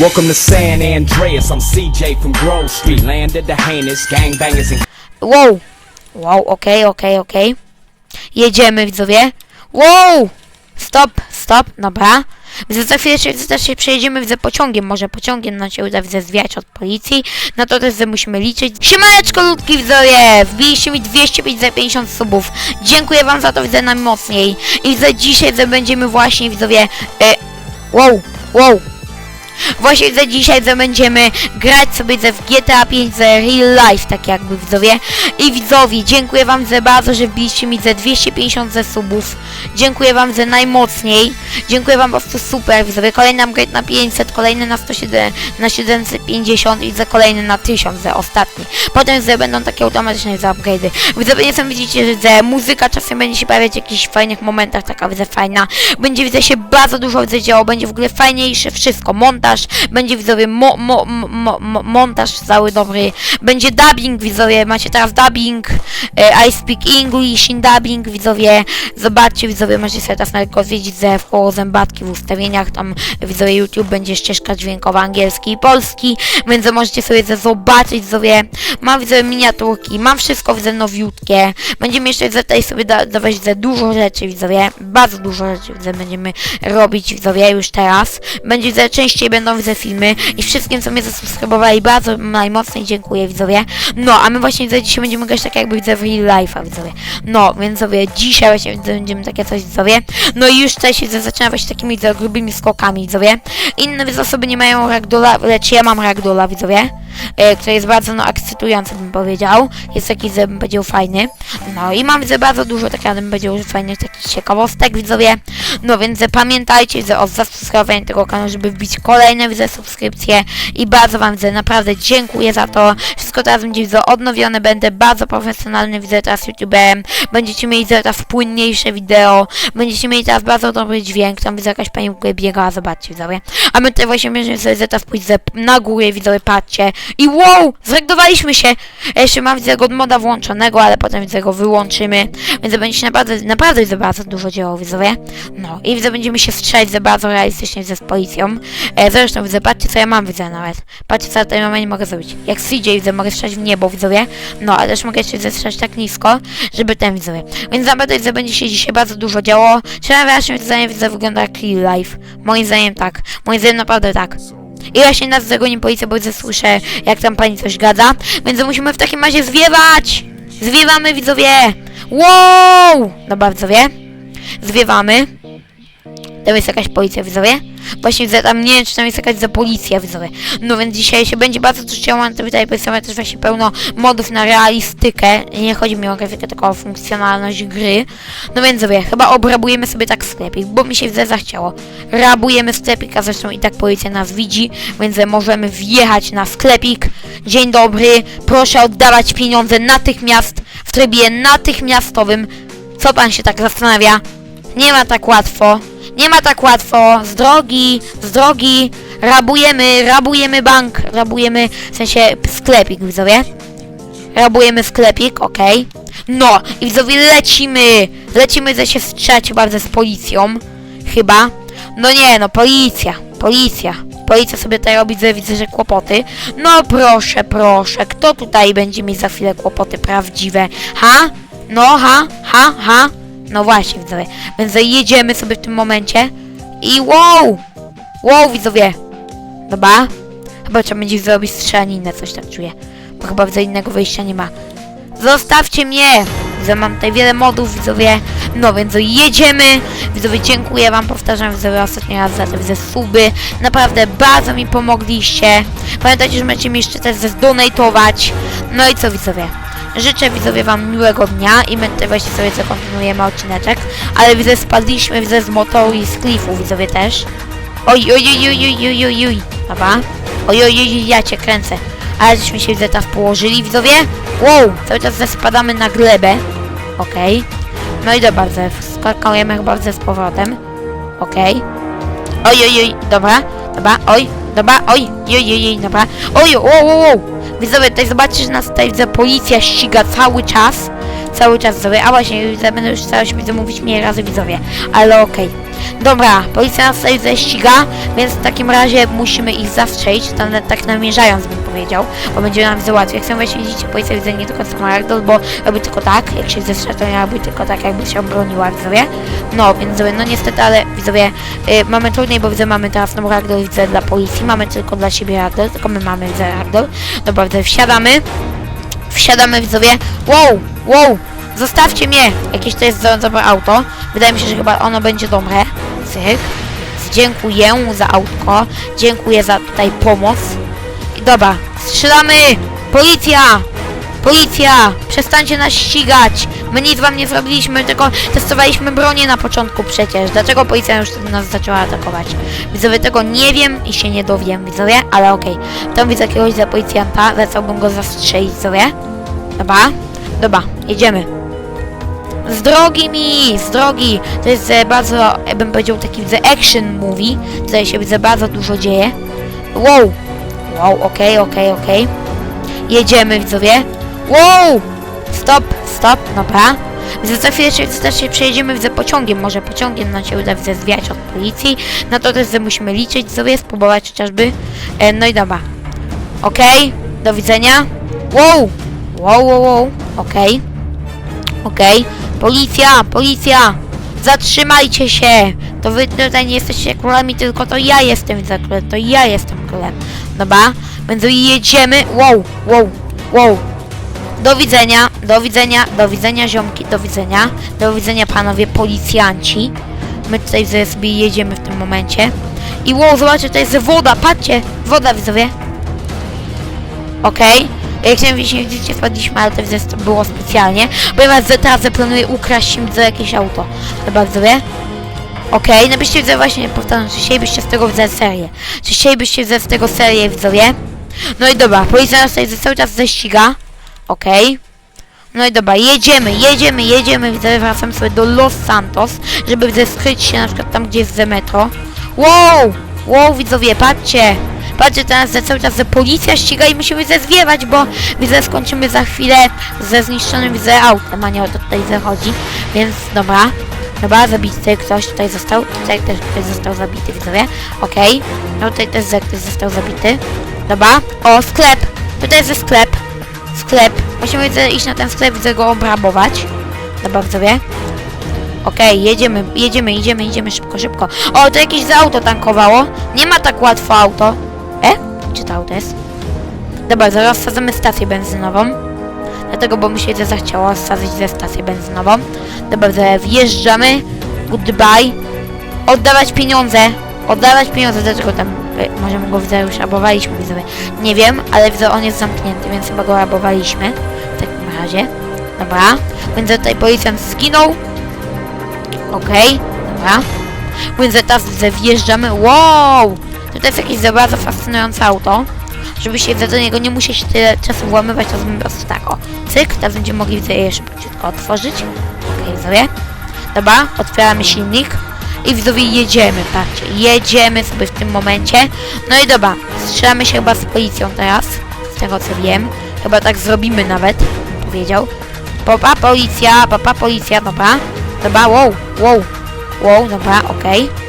Welcome to San Andreas. I'm CJ from Grove Street, land of the heinous gangbangers and Wow! Wow, okej, okej, okej. Jedziemy, widzowie. Wow! Stop, stop, dobra. Widzę, za chwilę się, też się przejedziemy, widzę, pociągiem, może pociągiem nam się uda, widzę, zwiać od policji. No to też musimy liczyć. Siemaneczko, ludki, widzowie! Wbiliście mi 250 subów. Dziękuję wam za to, widzę, najmocniej. I za dzisiaj, widzę, będziemy właśnie, widzowie... E, wow, wow, Właśnie za dzisiaj za będziemy grać sobie ze GTA 5 ze real life, tak jakby widzowie. I widzowie, dziękuję wam za bardzo, że wbiliście mi ze 250 ze subów. Dziękuję wam za najmocniej. Dziękuję wam po prostu super, widzowie. Kolejny upgrade na 500, kolejny na 107, na 750 i za kolejny na 1000, za ostatni. Potem za będą takie automatyczne za upgrade'y. Widzowie, nie sam widzicie, że muzyka czasem będzie się pojawiać w jakichś fajnych momentach, taka widzę fajna. Będzie widzę się bardzo dużo widzę działo, będzie w ogóle fajniejsze wszystko. Montaż, będzie widzowie mo, mo, mo, mo, montaż cały dobry. Będzie dubbing widzowie, macie teraz dubbing. E, I speak English in dubbing widzowie. Zobaczcie widzowie, możecie sobie teraz go zwiedzić ze w koło zębatki w ustawieniach. Tam widzowie YouTube będzie ścieżka dźwiękowa angielski i polski, więc możecie sobie ze zobaczyć widzowie. Mam widzowie miniaturki, mam wszystko widzę nowiutkie. Będziemy jeszcze tutaj sobie da, dawać widzę dużo rzeczy widzowie. Bardzo dużo rzeczy widzę będziemy robić widzowie już teraz. Będzie widzę częściej będą widzę filmy i wszystkim co mnie zasubskrybowali bardzo najmocniej dziękuję widzowie. No, a my właśnie widzę dzisiaj będziemy grać tak jakby widzę w real life'a widzowie. No, więc sobie dzisiaj właśnie będziemy takie coś widzowie. No i już tutaj się zaczyna właśnie takimi widzę, grubymi skokami widzowie. Inne widzę osoby nie mają ragdola, lecz ja mam ragdola widzowie. E, który jest bardzo no ekscytujący bym powiedział. Jest taki, że bym fajny. No i mam widzę bardzo dużo takich, bym powiedział, że fajnych takich ciekawostek widzowie. No więc pamiętajcie widzę, o zasubskrybowaniu tego kanału, żeby wbić kolejne widzę subskrypcje i bardzo wam widzę, naprawdę dziękuję za to. Wszystko teraz będzie widzę odnowione, będę bardzo profesjonalny widzę teraz YouTuberem. Będziecie mieli teraz płynniejsze wideo, będziecie mieli teraz bardzo dobry dźwięk, tam widzę jakaś pani w ogóle biegała, zobaczcie widzowie. A my tutaj właśnie będziemy sobie teraz pójść ze- na górę widzowie, patrzcie. I wow, zreagowaliśmy się. Ja Jeszcze mam widzę go od moda włączonego, ale potem widzę go wyłączymy. Więc będzie się naprawdę, naprawdę widzę bardzo dużo działo widzowie. No i widzę będziemy się strzelać za bardzo realistycznie widzę z policją. E, zresztą widzę, patrzcie co ja mam widzę nawet. Patrzcie co ja tutaj mam, nie mogę zrobić. Jak CJ widzę, mogę strzelać w niebo widzowie. No, ale też mogę jeszcze widzę, strzelać tak nisko, żeby ten widzowie. Więc naprawdę widzę, będzie się dzisiaj bardzo dużo działo. Czy na waszym zdaniem widzę wygląda jak real life? Moim zdaniem tak. Moim zdaniem naprawdę tak. I właśnie nas zagoni policja, bo słyszę, jak tam pani coś gada. Więc musimy w takim razie zwiewać! Zwiewamy, widzowie! Wow! Dobra, widzowie. Zwiewamy. Tam jest jakaś policja, widzowie. Właśnie widzę, tam nie wiem, czy tam jest jakaś za policja, widzowie. No więc dzisiaj się będzie bardzo dużo działo, to tutaj powiedzmy też właśnie pełno modów na realistykę. Nie chodzi mi o grafikę, tylko o funkcjonalność gry. No więc sobie, chyba obrabujemy sobie tak sklepik, bo mi się widzę zachciało. Rabujemy sklepik, a zresztą i tak policja nas widzi, więc możemy wjechać na sklepik. Dzień dobry, proszę oddawać pieniądze natychmiast, w trybie natychmiastowym. Co pan się tak zastanawia? Nie ma tak łatwo. Nie ma tak łatwo. Z drogi, z drogi. Rabujemy, rabujemy bank. Rabujemy, w sensie sklepik, widzowie. Rabujemy sklepik, okej. No, i widzowie lecimy. Lecimy ze się strzelać bardzo z policją. Chyba. No nie, no policja. Policja. Policja sobie tutaj robi, widzę, widzę, że kłopoty. No proszę, proszę. Kto tutaj będzie mieć za chwilę kłopoty prawdziwe? Ha? No, ha? Ha? Ha? No właśnie, widzowie. Więc jedziemy sobie w tym momencie. I wow! Wow, widzowie. Dobra. Chyba trzeba będzie zrobić strzelaninę, coś tak czuję. Bo chyba widzę innego wyjścia nie ma. Zostawcie mnie! Widzę, mam tutaj wiele modów, widzowie. No więc jedziemy. Widzowie, dziękuję wam, powtarzam, widzowie, ostatni raz za te widzę suby. Naprawdę bardzo mi pomogliście. Pamiętajcie, że możecie mi jeszcze też zdonatować. No i co, widzowie? Życzę widzowie wam miłego dnia i my tutaj właśnie sobie co kontynuujemy odcineczek. Ale widzę, spadliśmy, widzę z motoru i z klifu, widzowie też. Oj, oj, oj, oj, oj, oj, oj. Dobra. Oj, oj, oj, ja cię kręcę. Ale żeśmy się widzę teraz położyli, widzowie. Wow, cały czas spadamy na glebę. Okej. No i dobra, skakujemy chyba z powrotem. Okej. Oj, oj, oj, dobra, dobra, oj, dobra, oj, oj, oj, oj, dobra. Oj, wow, wow, wow. Widzowie, tutaj zobaczcie, że nas tutaj widzę, policja ściga cały czas. Cały czas widzowie, a właśnie, widzę, będę już starał się widzę mówić mniej razy widzowie, ale okej. Dobra, policja nas tutaj ześciga, więc w takim razie musimy ich zastrzelić, tam, tak namierzając bym powiedział, bo będzie nam załatwić. Jak sobie właśnie widzicie, policja widzę nie tylko sama Ragdoll, bo robi tylko tak, jak się zestrzela, to nie robi tylko tak, jakby się obroniła, widzowie. No, więc widzowie, no niestety, ale widzowie, y, mamy trudniej, bo widzę, mamy teraz no Ragdoll, widzę dla policji, mamy tylko dla siebie Ragdoll, tylko my mamy, widzę Ragdoll. Dobra, widzę, wsiadamy, wsiadamy, widzowie, wow, wow, zostawcie mnie, jakieś to jest dobre auto, wydaje mi się, że chyba ono będzie dobre, cyk, dziękuję za autko, dziękuję za tutaj pomoc, i dobra, strzelamy, policja, Policja! Przestańcie nas ścigać! My nic wam nie zrobiliśmy, tylko testowaliśmy bronię na początku przecież. Dlaczego policja już wtedy nas zaczęła atakować? Widzowie tego nie wiem i się nie dowiem, widzowie, ale okej. Tam widzę jakiegoś za policjanta, lecałbym go zastrzelić, widzowie. Dobra, dobra, jedziemy. Z drogi mi, z drogi. To jest e, bardzo, ja bym powiedział, taki widzę action movie. Tutaj się widzę bardzo dużo dzieje. Wow! Wow, okej, okej, okej. Jedziemy, widzowie. Wow! Stop, stop, dobra. Widzę, za chwilę się, też się przejedziemy, widzę pociągiem, może pociągiem nam się uda, widzę, zwiać od policji. Na to też musimy liczyć sobie, spróbować chociażby. E, no i dobra. Okej, do widzenia. Wow! Wow, wow, wow, okej. Okej, policja, policja! Zatrzymajcie się! To wy tutaj nie jesteście królami, tylko to ja jestem widzę królem, to ja jestem królem. Dobra, więc jedziemy. Wow, wow, wow. Do widzenia, do widzenia, do widzenia ziomki, do widzenia, do widzenia panowie policjanci. My tutaj sobie jedziemy w tym momencie. I wow, zobaczcie, to jest woda, patrzcie, woda widzowie. Okej. Jak nie widzicie, widzicie, spadliśmy, ale to było specjalnie. Ponieważ teraz planuję ukraść im za jakieś auto. Chyba widzowie. Okej, napiszcie widzę właśnie, powtarzam, czy chcielibyście z tego widzę serię. Czy chcielibyście widzę z tego serię, widzowie? No i dobra, policja nas tutaj cały czas ześciga. Okej. No i dobra, jedziemy, jedziemy, jedziemy, widzę, wracamy sobie do Los Santos, żeby skryć się na przykład tam, gdzie jest metro. Wow! Wow, widzowie, patrzcie! Patrzcie, teraz że cały czas policja ściga i musimy widzę zwiewać, bo widzę, skończymy za chwilę ze zniszczonym widzę autem, a nie o to tutaj zachodzi, więc dobra. Dobra, zabity ktoś tutaj został, tutaj też ktoś został zabity, widzowie. Okej, no tutaj też ze- ktoś został zabity. Dobra, o, sklep! Tutaj jest sklep. Sklep. Musimy iść na ten sklep, widzę go obrabować. Dobra, widzowie. Okej, jedziemy, jedziemy, idziemy, idziemy szybko, szybko. O, to jakieś za auto tankowało. Nie ma tak łatwo auto. E? Czy to? Dobra, zaraz wsadzamy stację benzynową. Dlatego, bo mi się widzę, zachciało wsadzić ze stację benzynową. Dobra, wjeżdżamy. Goodbye. Oddawać pieniądze. Oddawać pieniądze, dlaczego tam e, możemy go widzę już rabowaliśmy, widzowie. Nie wiem, ale widzę, on jest zamknięty, więc chyba go rabowaliśmy. W takim razie. Dobra. Więc tutaj policjant zginął. Okej, dobra. Więc teraz wjeżdżamy. Wow! Tutaj jest jakieś za bardzo fascynujące auto. Żeby się do niego nie musieć tyle czasu włamywać, to zrobimy po prostu tak, o. Cyk, teraz będziemy mogli widzę je szybciutko otworzyć. Okej, widzowie. Dobra, otwieramy silnik. I widzowie jedziemy, patrzcie, jedziemy sobie w tym momencie. No i dobra, strzelamy się chyba z policją teraz, z tego co wiem. Chyba tak zrobimy nawet, powiedział. Papa policja, papa policja, dobra. Dobra, wow, wow, wow, dobra, okej.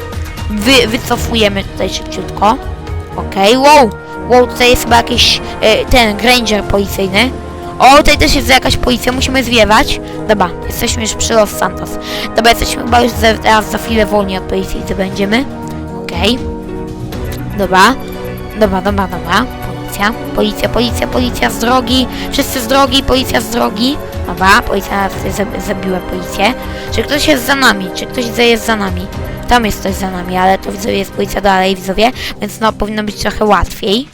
Wy, wycofujemy tutaj szybciutko. Okej, wow, wow, tutaj jest chyba jakiś e, ten Granger policyjny. O, tutaj też jest jakaś policja, musimy zwiewać. Dobra, jesteśmy już przy Los Santos. Dobra, jesteśmy chyba już za, teraz za chwilę wolni od policji, gdzie będziemy. Okej. Dobra. Dobra, dobra, dobra. Policja, policja, policja, policja z drogi. Wszyscy z drogi, policja z drogi. Dobra, policja za- zabiła policję. Czy ktoś jest za nami? Czy ktoś jest za nami? Tam jest ktoś za nami, ale to widzę jest policja dalej, widzowie, więc no powinno być trochę łatwiej.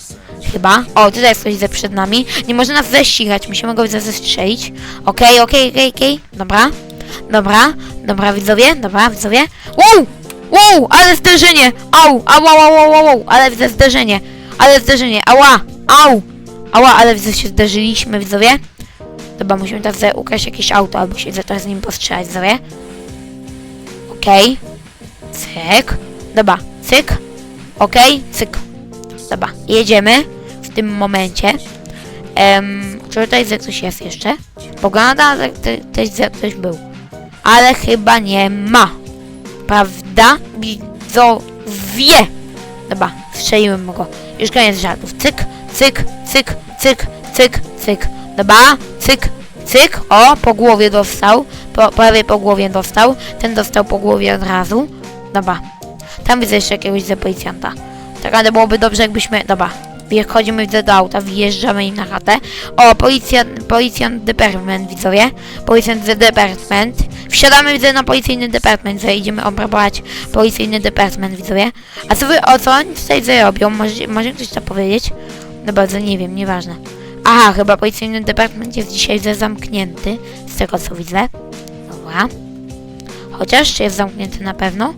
Chyba. O, tutaj jest ktoś ze przed nami. Nie może nas ześcigać, musimy go zestrzelić. Okej, okej, okej, okej. Dobra. Dobra, dobra widzowie, dobra widzowie. Wow! Wow, ale zderzenie! Au, au, au, au, au. ale widzę zderzenie. Ale zderzenie, ała! Au! Ała, ale widzę się zderzyliśmy, widzowie. Dobra, musimy teraz ukraść jakieś auto, albo się teraz z nim postrzelać, widzowie. Okej. Cyk. Dobra, cyk. Okej, cyk. Dobra, jedziemy w tym momencie. Em, czy tutaj coś jest jeszcze? Pogląda, też ktoś był. Ale chyba nie ma. Prawda? Widzowie. Dobra, strzeliłem go. Już koniec żartów. Cyk, cyk, cyk, cyk, cyk, cyk. Dobra, cyk, cyk. O, po głowie dostał. Po, prawie po głowie dostał. Ten dostał po głowie od razu. Dobra. Tam widzę jeszcze jakiegoś ze policjanta. Tak naprawdę byłoby dobrze, jakbyśmy... Dobra. Wchodzimy do auta, wjeżdżamy im na chatę. O, policjant, policjant department, widzowie. Policjant the department. Wsiadamy, widzę, na policyjny department, że idziemy obrabować policyjny department, widzowie. A co wy, o co oni tutaj zrobią? Może, może ktoś to powiedzieć? No bardzo nie wiem, nieważne. Aha, chyba policyjny department jest dzisiaj zamknięty, z tego co widzę. Dobra. Chociaż, czy jest zamknięty na pewno?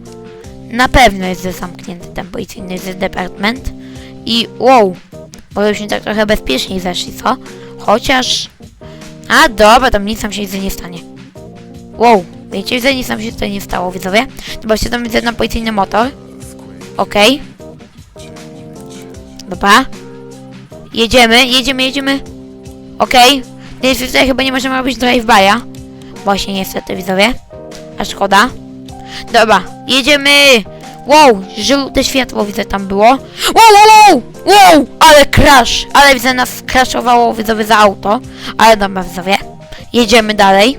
Na pewno jest zamknięty ten policyjny ze department. I wow, może byśmy tak trochę bezpieczniej zeszli, co? Chociaż... A dobra, tam nic nam się nie stanie. Wow, wiecie, widzę, nic nam się tutaj nie stało, widzowie. Się tam widzę na policyjny motor. Okej. Dobra. Jedziemy, jedziemy, jedziemy. Okej. Więc tutaj chyba nie możemy robić drive-by'a. Właśnie niestety, widzowie. A szkoda. Dobra, jedziemy! Wow, żółte światło widzę tam było. Wow, wow, wow! Wow! Ale crash! Ale widzę nas crashowało widzowie za auto. Ale dobra, widzowie. Jedziemy dalej.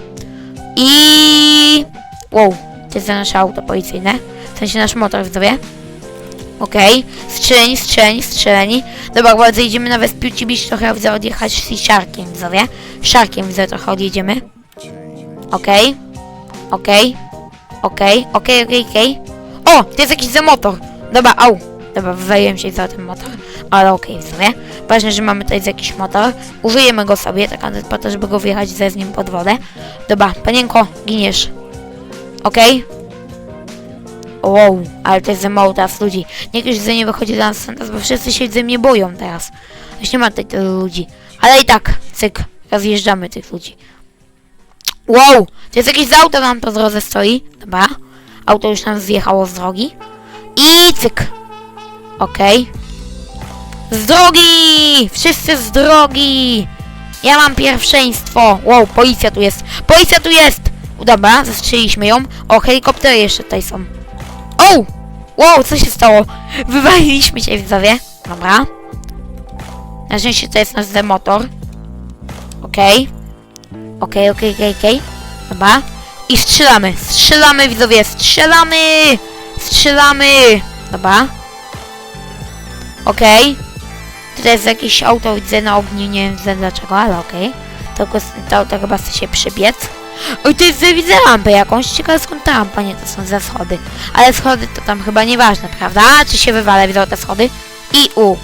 I... Wow, to jest nasze auto policyjne. W sensie nasz motor, widzowie. Okej, strzeleni, strzeleni, strzeleni. Dobra, bardzo idziemy na Vespucci Beach, trochę widzę odjechać z Sharkiem, widzowie. Sharkiem widzę trochę odjedziemy. Okej. Okej. Okej, okej, okej, okej. O, to jest jakiś za motor. Dobra, au. Dobra, wywaliłem się za ten motor. Ale okej, okay, sobie. Ważne, że mamy tutaj jakiś motor. Użyjemy go sobie, tak naprawdę po to, żeby go wjechać ze z nim pod wodę. Dobra, panienko, giniesz. Okej? Wow, ale to jest za mało teraz ludzi. Niech już ze nie wychodzi dla nas bo wszyscy się ze mnie boją teraz. Już nie ma tylu ludzi. Ale i tak, cyk, rozjeżdżamy tych ludzi. Wow, to jest jakieś auto nam po drodze stoi. Dobra. Auto już nam zjechało z drogi. I cyk. Okej. Z drogi! Wszyscy z drogi! Ja mam pierwszeństwo. Wow, policja tu jest. Policja tu jest! Dobra, zastrzeliliśmy ją. O, helikoptery jeszcze tutaj są. O! Wow, co się stało? Wywaliliśmy się, widzowie. Dobra. Na szczęście to jest nasz motor. Okej. Okej, okej, okej, okej. Dobra. I strzelamy, strzelamy widzowie, strzelamy! Strzelamy! Dobra. Okej. Tutaj jest jakieś auto, widzę na ogniu, nie wiem dlaczego, ale okej. To, go- to auto chyba chce się przybiec. Oj, to jest, widzę lampę jakąś, ciekawe skąd ta lampa, nie, to są za schody. Ale schody to tam chyba nieważne, prawda? Czy się wywalę, widzą te schody? I u.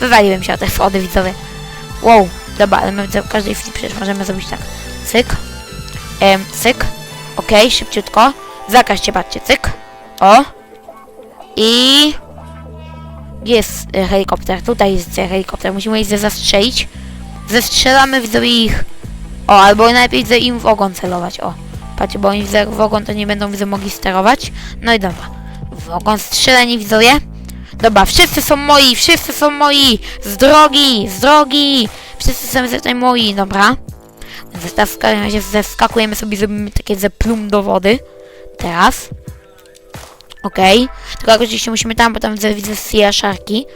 Wywaliłem się o te schody, widzowie. Wow, dobra, ale my w każdej chwili przecież możemy zrobić tak. Cyk. Em, cyk. Okej, szybciutko. Zakażcie, patrzcie, cyk. O. I... Jest e, helikopter? Tutaj jest helikopter. Musimy ich zastrzelić. Zestrzelamy widzowie ich. O, albo najpierw widzę im w ogon celować. O. Patrzcie, bo oni widzę w ogon to nie będą widzę mogli sterować. No i dobra. W ogon strzeleni widzowie. Dobra, wszyscy są moi, wszyscy są moi! Z drogi, z drogi! Wszyscy są tutaj moi, dobra. Teraz zeskakujemy sobie, zrobimy takie ze plum do wody. Teraz. Okej. Tylko oczywiście musimy tam, bo tam widzę, widzę sea sharki.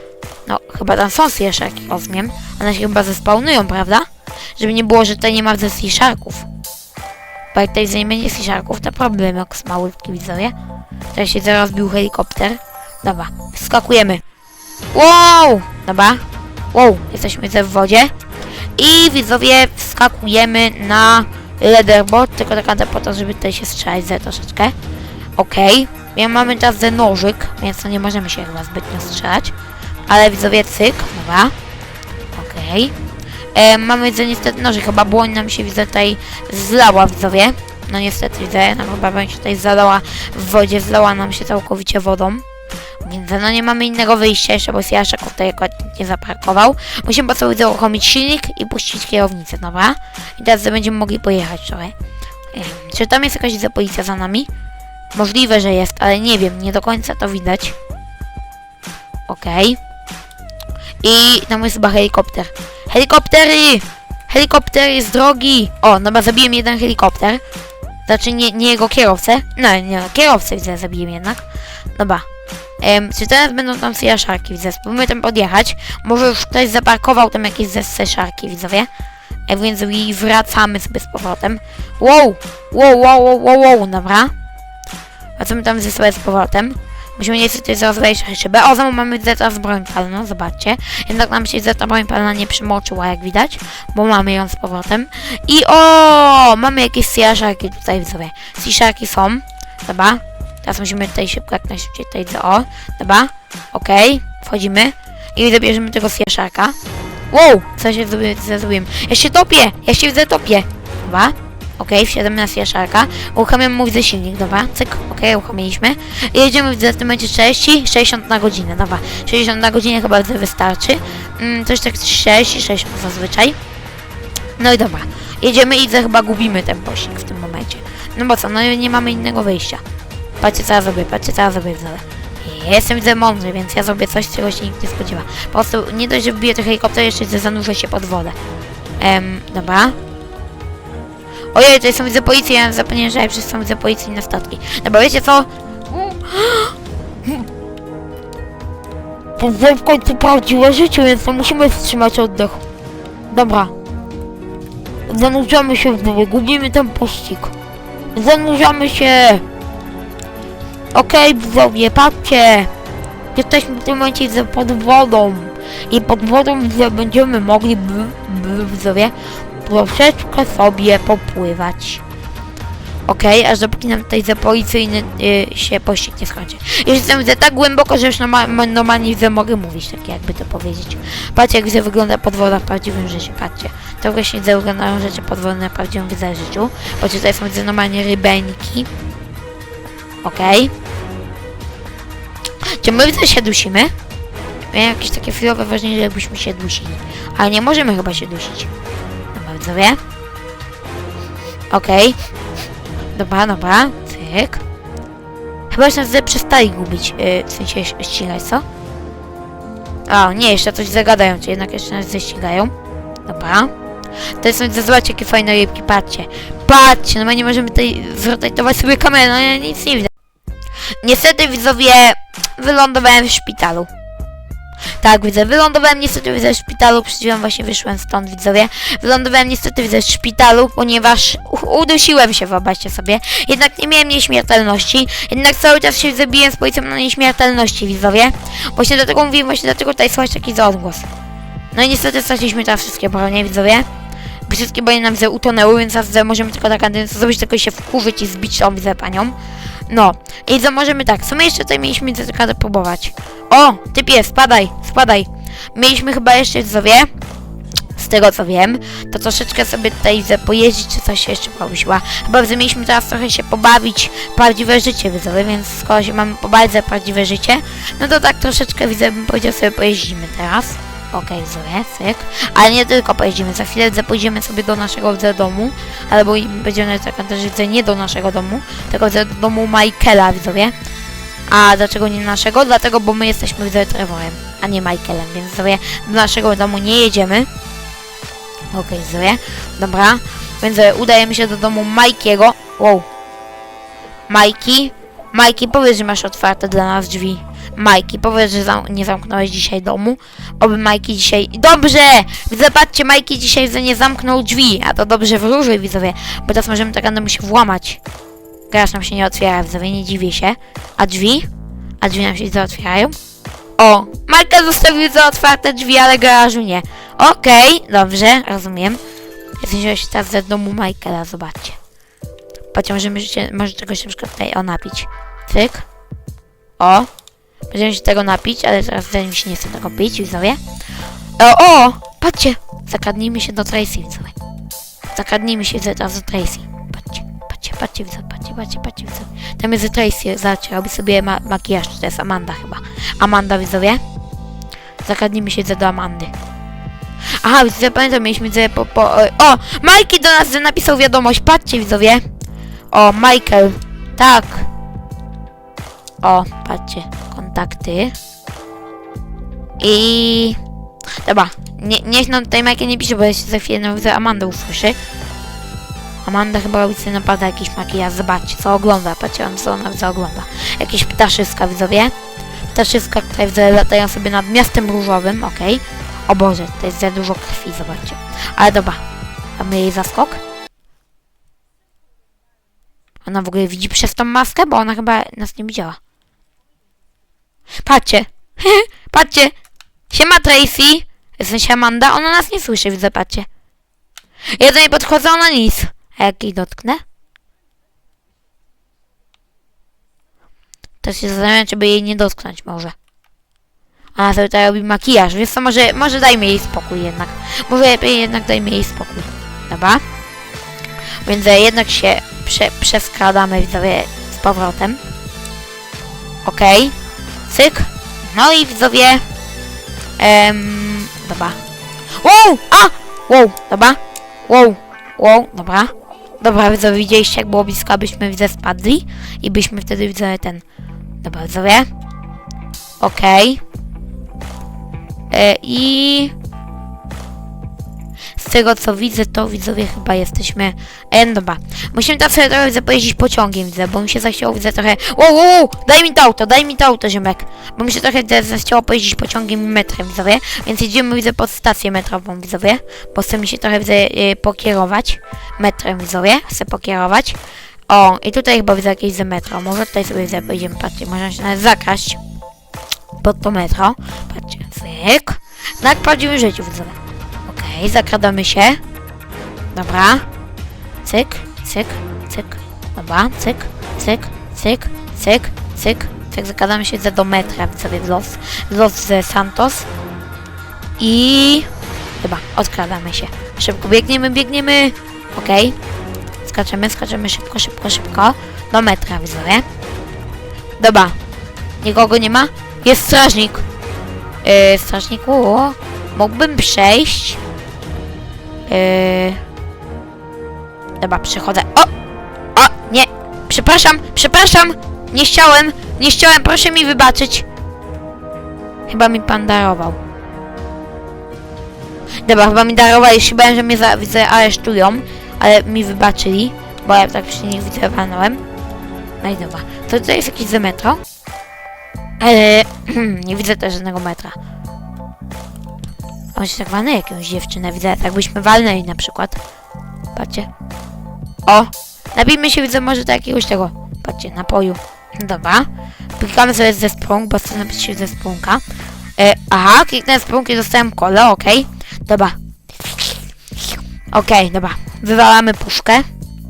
No, chyba tam są sea sharki, rozumiem. One się chyba zespawnują, prawda? Żeby nie było, że tutaj nie ma ze sea sharków. Bo jak tutaj nie będzie sea sharków, to problem jak z małutki widzowie. Teraz się zaraz bił helikopter. Dobra, skakujemy. Wow! Dobra. Wow, jesteśmy ze w wodzie. I widzowie wskakujemy na leaderboard, tylko tak naprawdę po to, żeby tutaj się strzelać ze troszeczkę. Okej. Okay. Mamy teraz ze nożyk, więc nie możemy się chyba zbytnio strzelać. Ale widzowie cyk, dobra. Okej. Okay. Mamy widzę niestety nożyk, chyba błoń nam się widzę tutaj zlała widzowie. No niestety widzę, no chyba bym się tutaj zalała w wodzie, zlała nam się całkowicie wodą. Więc no nie mamy innego wyjścia jeszcze, bo Jaszek tutaj nie zaparkował. Musimy po prostu uruchomić silnik i puścić kierownicę, dobra? I teraz będziemy mogli pojechać trochę. Em, Czy tam jest jakaś policja za nami? Możliwe, że jest, ale nie wiem, nie do końca to widać. Okej. I tam jest chyba helikopter. Helikoptery! Helikoptery z drogi! O, dobra, zabiłem jeden helikopter. Znaczy nie, nie jego kierowcę. No, nie, kierowcę widzę, zabiję jednak. Dobra. Em, czy teraz będą tam sobie szarki, widzę? Spróbujmy tam podjechać. Może już ktoś zaparkował tam jakieś ze szarki, widzowie. E, więc wracamy sobie z powrotem. Wow! Wow, wow, wow, wow, wow, dobra. Wracamy tam ze sobie z powrotem. Musimy niestety szybę. O, znowu mamy zeta z broń palną, zobaczcie. Jednak nam się zeta broń palna nie przymoczyła, jak widać, bo mamy ją z powrotem. I o, mamy jakieś siaszarki tutaj, widzowie. Siaszarki są, dobra. Teraz musimy tutaj szybko, jak najszybciej tutaj, z- o, dobra. Okej, wchodzimy. I zabierzemy tego siaszarka. Wow, co się zrobiłem? Ja się topię, ja się zatopię. Dobra. Okej, wsiadamy na siaszarka. Uruchamiam mu widzę silnik, dobra. Cyk, okej, uruchomiliśmy. Jedziemy w tym momencie 30, 60 na godzinę, dobra. 60 na godzinę chyba wystarczy. Mm, coś tak 30, 60 zazwyczaj. No i dobra. Jedziemy i chyba gubimy ten pościg w tym momencie. No bo co, no nie mamy innego wyjścia. Patrzcie co ja zrobię, patrzcie co ja zrobię widzowie. Jestem widzę mądry, więc ja zrobię coś, czego się nikt nie spodziewa. Po prostu nie dość, że wbiję to helikopter, jeszcze zanurzę się pod wodę. Em, dobra. Ojej, tutaj są widzę policji, ja zapomniałem, że ja przez są widzę na statki. Dobra, wiecie co? To w końcu prawdziwe życie, więc musimy wstrzymać oddech. Dobra. Zanurzamy się w wodę, gubimy ten pościg. Zanurzamy się. Okej, widzowie, patrzcie. Jesteśmy w tym momencie pod wodą. I pod wodą będziemy mogli, widzowie, troszeczkę sobie popływać. Okej, aż dopóki nam tutaj za policyjny y, się pościg nie skończy. Już jestem widzę tak głęboko, że już norma- normalnie widzę, mogę mówić, tak jakby to powiedzieć. Patrzcie jak widzę wygląda podwoda w prawdziwym życiu, patrzcie. To właśnie widzę wyglądają rzeczy podwodne w prawdziwym widzę życiu. Patrzcie, tutaj są widzę normalnie rybeńki. Okej. Czy my widzę się dusimy? Miałem jakieś takie chwilowe wrażenie, jakbyśmy się dusili. Ale nie możemy chyba się dusić. Widzowie. Okej. Dobra, dobra. Cyk. Chyba już nas przestali gubić, yy, w sensie ścigać, co? O, nie, jeszcze coś zagadają, czy jednak jeszcze nas ześcigają. Dobra. To jest, zobaczcie jakie fajne rybki, patrzcie. Patrzcie, no my nie możemy tutaj zrotować sobie kamerę, no ja nic nie widzę. Niestety widzowie, wylądowałem w szpitalu. Tak, widzę, wylądowałem niestety widzę w szpitalu, przed chwilą właśnie wyszłem stąd, widzowie. Wylądowałem niestety widzę w szpitalu, ponieważ udusiłem się, wyobraźcie sobie. Jednak nie miałem nieśmiertelności, jednak cały czas się zabiłem z policją na nieśmiertelności, widzowie. Właśnie dlatego mówiłem, właśnie dlatego tutaj słychać taki odgłos. No i niestety straciliśmy teraz wszystkie bronie, widzowie. Wszystkie bronie nam widzę utonęły, więc teraz możemy tylko tak zrobić, tylko się wkurzyć i zbić tą widzę panią. No, i co możemy tak, co my jeszcze tutaj mieliśmy tylko próbować? O, typie, spadaj, spadaj. Mieliśmy chyba jeszcze widzowie, z tego co wiem, to troszeczkę sobie tutaj pojeździć, czy coś jeszcze pomyślała. Chyba mieliśmy teraz trochę się pobawić w prawdziwe życie widzowie, więc skoro się mamy pobawić za prawdziwe życie, no to tak troszeczkę widzę, bym powiedział sobie pojeździmy teraz. Okej, okay, cyk. Ale nie tylko pojeździmy, za chwilę pójdziemy sobie do naszego domu, albo będziemy tak widzę, nie do naszego domu, tylko do domu Michaela, widzowie. A dlaczego nie naszego? Dlatego, bo my jesteśmy widzę Trevorem, a nie Michaelem, więc sobie do naszego domu nie jedziemy. Okej, okay, Dobra. Więc e, udajemy się do domu Majkiego. Wow. Majki. Majki, powiedz, że masz otwarte dla nas drzwi. Majki, powiedz, że zam nie zamknąłeś dzisiaj domu. Oby Majki dzisiaj... Dobrze! Zobaczcie, Majki dzisiaj za nie zamknął drzwi. A to dobrze wróży, widzowie. Bo teraz możemy tak random się włamać. Garaż nam się nie otwiera, widzowie, nie dziwię się. A drzwi? A drzwi nam się zaotwierają? O! Majka zostawił za otwarte drzwi, ale garażu nie. Okej, dobrze, rozumiem. Jesteśmy się teraz ze domu Michaela, zobaczcie. Patrzcie, możemy może czegoś na przykład tutaj o napić. Cyk. O. Będziemy się tego napić, ale teraz zanim się nie chce tego pić, widzowie. O, o! Patrzcie! Zakradnijmy się do Tracy, widzowie. Zakradnijmy się teraz do Tracy. Patrzcie, patrzcie, patrzcie, widzowie, patrzcie, patrzcie, patrzcie, widzowie. Tam jest Tracy, zobaczcie, robi sobie ma makijaż, to jest Amanda chyba. Amanda, widzowie. Zakradnijmy się do Amandy. Aha, widzowie, pamiętam, mieliśmy widzowie po, po... O! Mikey do nas napisał wiadomość, patrzcie, widzowie. O, Michael. Tak. O, patrzcie, kontakty. I... Dobra, nie, niech nam tutaj Michael nie pisze, bo ja się za chwilę no, widzę Amandę usłyszy. Amanda chyba robi sobie naprawdę jakiś makijaż. Zobaczcie, co ogląda. Patrzcie, on co ona widzę ogląda. Jakieś ptaszyska, widzowie. Ptaszyska, które widzę latają sobie nad miastem różowym, okej. O Boże, to jest za dużo krwi, zobaczcie. Ale dobra, mamy jej zaskok. Ona w ogóle widzi przez tą maskę, bo ona chyba nas nie widziała. Patrzcie. patrzcie. Siema Tracy. W sensie Amanda. Ona nas nie słyszy, widzę, patrzcie. Ja do niej podchodzę, ona nic. A jak jej dotknę? To się zastanawiam, czy by jej nie dotknąć może. Ona sobie tutaj robi makijaż, więc to może, może dajmy jej spokój jednak. Może jednak dajmy jej spokój. Dobra? Więc jednak się prze, przeskradamy widzowie z powrotem. Okej. Cyk. No i widzowie. Em, dobra. Wow! A! Wow, dobra. Wow, wow, dobra. Dobra, widzowie, widzieliście jak było blisko, abyśmy widzę spadli i byśmy wtedy widzę ten. Dobra, widzowie. Okej. E, I z tego co widzę, to widzowie chyba jesteśmy. E, dobra. Musimy teraz sobie trochę widzę pojeździć pociągiem, widzę, bo mi się zachciało widzę trochę. Wow, daj mi to auto, daj mi to auto. Bo mi się trochę widzę, zachciało pojeździć pociągiem i metrem, widzowie. Więc jedziemy widzę pod stację metrową, widzowie. Bo chcę mi się trochę widzę e, pokierować. Metrem, widzowie. Chcę pokierować. O, i tutaj chyba widzę jakieś ze metro. Może tutaj sobie widzę, pojedziemy, patrzcie, można się nawet zakraść pod to metro. Patrzcie, cyk. W prawdziwym życiu, widzowie. Okej, zakradamy się. Dobra. Cyk, cyk, cyk. Dobra, cyk, cyk, cyk, cyk, cyk, cyk. Zakradamy się za do metra, w los. Los z Santos. I... Chyba, odkradamy się. Szybko biegniemy, biegniemy. Okej. Skaczemy, skaczemy szybko, szybko, szybko. Do metra, widzowie. Dobra. Nikogo nie ma? Jest strażnik. Yy, strażniku, mógłbym przejść. Yy... Dobra, przychodzę. O! O! Nie! Przepraszam, przepraszam! Nie chciałem, nie chciałem, proszę mi wybaczyć. Chyba mi pan darował. Dobra, chyba mi darował, jeśli bałem, że mnie za, widzę, aresztują, ale mi wybaczyli, bo ja tak przy nich widzę walnąłem. No i dobra. To tutaj jest jakieś metro? Eee, nie widzę też żadnego metra. On się tak walnęli jakąś dziewczynę, widzę, tak byśmy walnęli na przykład. Patrzcie. O! Napijmy się, widzę, może do jakiegoś tego. Patrzcie, napoju. Dobra. Klikamy sobie ze sprung, bo chcę napić się ze sprunka. E, aha, kliknę sprung i dostałem kolę, okej. Dobra. Okej, dobra. Wywalamy puszkę.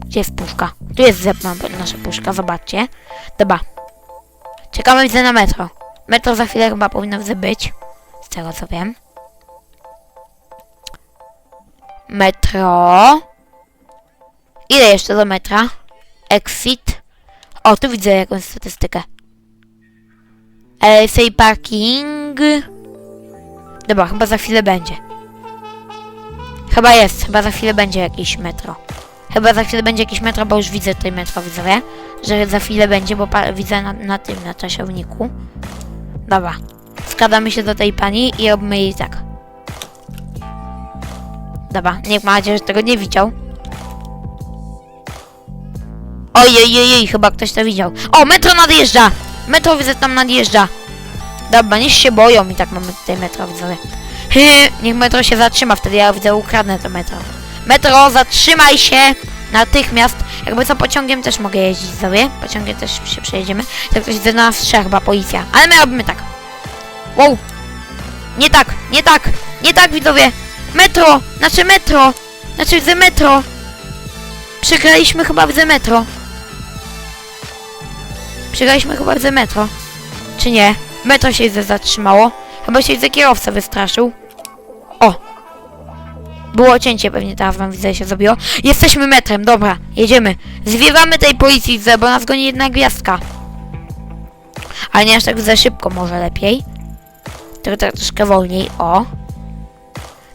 Gdzie jest puszka? Tu jest zewnątrz nasza puszka, zobaczcie. Dobra. Czekamy widzę na metro. Metro za chwilę chyba powinno być. Z tego co wiem. Metro. Ile jeszcze do metra? Exit. O, tu widzę jakąś statystykę. LSA parking. Dobra, chyba za chwilę będzie. Chyba jest, chyba za chwilę będzie jakieś metro. Chyba za chwilę będzie jakieś metro, bo już widzę tutaj metro, widzowie. Że za chwilę będzie, bo widzę na, na tym, na czasiowniku. Dobra. Skradamy się do tej pani i robimy jej tak. Dobra, niech ma nadzieję, że tego nie widział. Ojej, chyba ktoś to widział. O, metro nadjeżdża! Metro widzę tam nadjeżdża. Dobra, niech się boją i tak mamy tutaj metro, widzowie. Niech metro się zatrzyma, wtedy ja widzę ukradnę to metro. Metro, zatrzymaj się! Natychmiast. Jakby co pociągiem też mogę jeździć sobie. Pociągiem też się przejedziemy. Tak ktoś widzę na nas trzech, chyba policja. Ale my robimy tak. Wow! Nie tak, nie tak, nie tak widzowie! Metro! Znaczy metro! Znaczy widzę metro! Przegraliśmy chyba widzę metro. Przegraliśmy chyba widzę metro. Czy nie? Metro się zatrzymało. Chyba się widzę kierowca wystraszył. O! Było cięcie pewnie teraz wam widzę się zrobiło. Jesteśmy metrem, dobra, jedziemy. Zwiewamy tej policji, bo nas goni jedna gwiazdka. Ale nie aż tak za szybko, może lepiej. Tylko tak troszkę wolniej, o.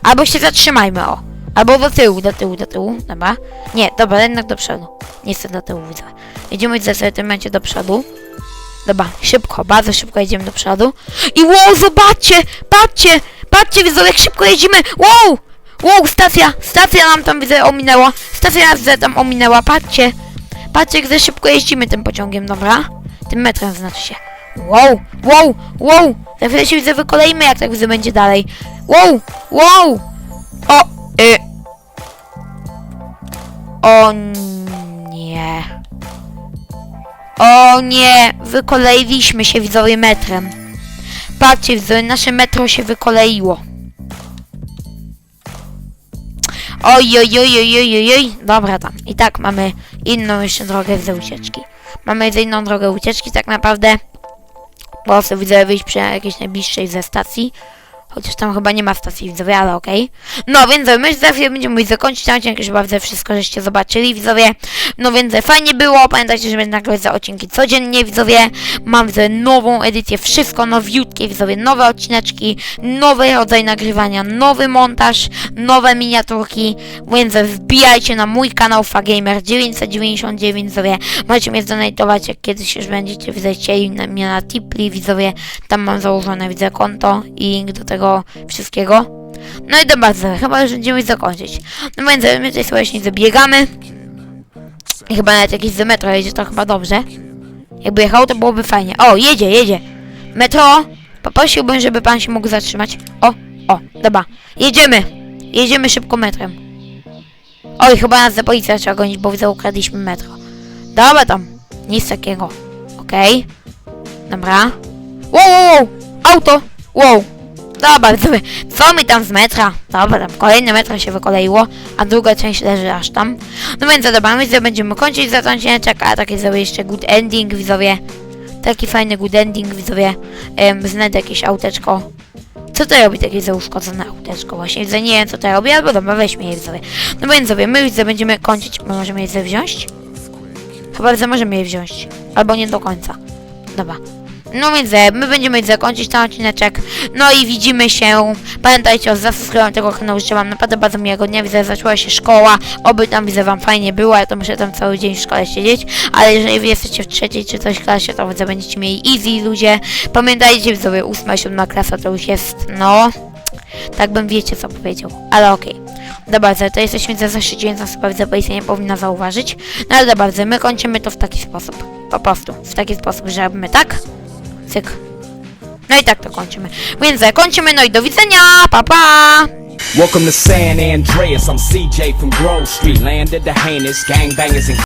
Albo się zatrzymajmy, o. Albo do tyłu, do tyłu, do tyłu, dobra. Nie, dobra, jednak do przodu. Nie chcę do tyłu, widzę. Jedziemy widzę w tym momencie do przodu. Dobra, szybko, bardzo szybko jedziemy do przodu. I wow, zobaczcie, patrzcie, patrzcie, widzowie, jak szybko jedziemy. Wow, Wow, stacja, stacja nam tam widzę ominęła. Stacja nas widzę tam ominęła, patrzcie. Patrzcie, jak szybko jeździmy tym pociągiem, dobra? Tym metrem znaczy się. Wow, wow, wow. Za chwilę się widzę wykoleimy, jak tak widzę będzie dalej. Wow, wow. O, y. O nie. O nie, wykoleiliśmy się widzowie metrem. Patrzcie widzowie, nasze metro się wykoleiło. Oj, oj, oj, oj, oj, oj. Dobra tam. I tak mamy inną jeszcze drogę ze ucieczki. Mamy inną drogę ucieczki, tak naprawdę. Bo sobie widzę wyjść przy jakiejś najbliższej ze stacji. Chociaż tam chyba nie ma stacji widzowie, ale okej. No więc my za chwilę będziemy musieli zakończyć ten odcinek, już widzę wszystko, żeście zobaczyli widzowie. No więc fajnie było, pamiętajcie, że będę nagrywać za odcinki codziennie widzowie. Mam widzę nową edycję, wszystko nowiutkie widzowie, nowe odcineczki, nowy rodzaj nagrywania, nowy montaż, nowe miniaturki. Więc wbijajcie na mój kanał Fagamer 999 widzowie. Możecie mnie zdonatować, jak kiedyś już będziecie widzę chcieli na mnie na Tipli widzowie. Tam mam założone widzę konto i link do tego wszystkiego. No i bardzo, chyba już będziemy zakończyć. No więc my tutaj sobie nie zabiegamy. I chyba nawet jakiś z metro jedzie, to chyba dobrze. Jakby jechał, to byłoby fajnie. O, jedzie, jedzie. Metro, poprosiłbym, żeby pan się mógł zatrzymać. O, o, dobra. Jedziemy. Jedziemy szybko metrem. Oj, chyba nas za policja trzeba gonić, bo widzę, ukradliśmy metro. Dobra tam. Nic takiego. Okej. Dobra. Wow, wow, wow. Auto. Wow. Dobra, widzowie, co mi tam z metra? Dobra, tam kolejne metro się wykoleiło, a druga część leży aż tam. No więc dobra, my będziemy kończyć za ten odcinek, a taki sobie jeszcze good ending, widzowie. Taki fajny good ending, widzowie. Um, znajdę jakieś auteczko. Co to robi takie za uszkodzone auteczko właśnie? Widzę, nie wiem co to robi, albo dobra, weźmy je widzowie. No więc sobie, my widzę, będziemy kończyć. My możemy je sobie wziąć? Chyba widzę, możemy je wziąć. Albo nie do końca. Dobra. No więc e, my będziemy zakończyć ten odcineczek. No i widzimy się. Pamiętajcie o zasubskrybowaniu tego kanału. Życzę wam naprawdę bardzo miłego dnia. Widzę, zaczęła się szkoła. Oby tam widzę wam fajnie było. Ja to muszę tam cały dzień w szkole siedzieć. Ale jeżeli wy jesteście w trzeciej czy coś klasie, to widzę, będziecie mieli easy ludzie. Pamiętajcie, widzowie, ósma, siódma klasa to już jest, no... Tak bym wiecie co powiedział. Ale okej. Dobra, to jesteśmy za 30 osób, widzę, policja nie powinna zauważyć. No ale dobra, my kończymy to w taki sposób. Po prostu. W taki sposób, że robimy tak. Cyk. No i tak to kończymy. Więc zakończymy, no i do widzenia, pa pa! Welcome to San Andreas. I'm CJ from Grove Street, land of the heinous gangbangers and